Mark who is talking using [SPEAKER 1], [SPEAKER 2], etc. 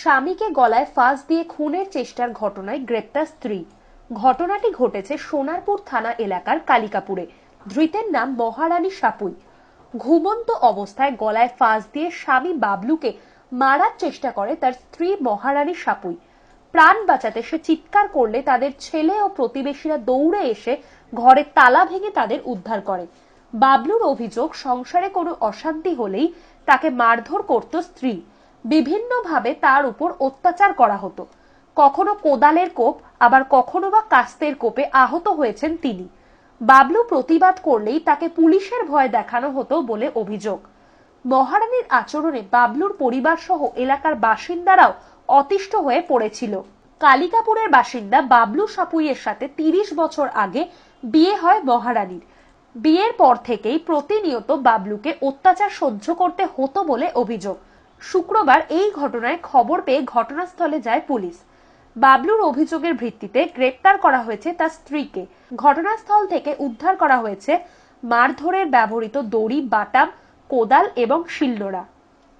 [SPEAKER 1] স্বামীকে গলায় ফাঁস দিয়ে খুনের চেষ্টার ঘটনায় গ্রেপ্তার স্ত্রী। ঘটনাটি ঘটেছে সোনারপুর থানা এলাকার কালিকাপুরে। ধৃতের নাম মহারানী সাপুই। ঘুমন্ত অবস্থায় গলায় ফাঁস দিয়ে স্বামী বাবলুকে মারার চেষ্টা করে তার স্ত্রী মহারানী সাপুই। প্রাণ বাঁচাতে সে চিৎকার করলে তাদের ছেলে ও প্রতিবেশীরা দৌড়ে এসে ঘরের তালা ভেঙে তাদের উদ্ধার করে। বাবলুর অভিযোগ, সংসারে কোনো অশান্তি হলেই তাকে মারধর করত স্ত্রী। বিভিন্নভাবে তার উপর অত্যাচার করা হতো। কখনো কোদালের কোপ, আবার কখনো বা কাস্তের কোপে আহত হয়েছেন তিনি। বাবলু প্রতিবাদ করলেই তাকে পুলিশের ভয় দেখানো হতো বলে অভিযোগ। মহারানীর আচরণে বাবলুর পরিবার সহ এলাকার বাসিন্দারাও অতিষ্ঠ হয়ে পড়েছিল। কালিকাপুরের বাসিন্দা বাবলু সাপুইয়ের সাথে তিরিশ বছর আগে বিয়ে হয় মহারানীর। বিয়ের পর থেকেই প্রতিনিয়ত বাবলুকে অত্যাচার সহ্য করতে হতো বলে অভিযোগ। শুক্রবার এই ঘটনায় খবর পেয়ে ঘটনাস্থলে যায় পুলিশ। বাবলুর অভিযোগের ভিত্তিতে গ্রেপ্তার করা হয়েছে তার স্ত্রীকে। ঘটনাস্থল থেকে উদ্ধার করা হয়েছে মারধরের ব্যবহৃত দড়ি, বাটাম, কোদাল এবং শিলনোড়া।